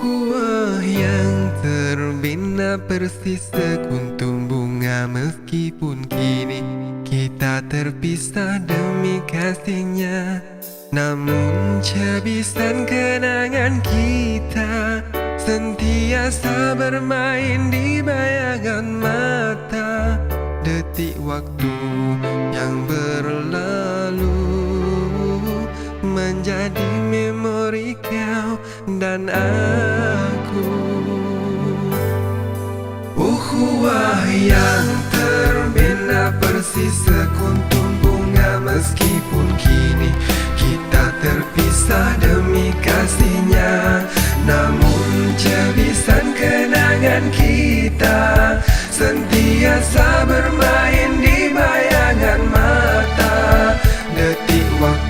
Ukhuwah yang terbina persis sekuntum bunga Meskipun kini kita terpisah demi kasihnya. Namun cebisan kenangan kita Sentiasa bermain di bayangan mata. Detik waktu yang berlalu Menjadi memori kau dan aku. Uhuah yang terbina persis sekuntum bunga Meskipun kini kita terpisah demi kasihnya. Namun cebisan kenangan kita Sentiasa bermain di bayangan mata. Detik waktu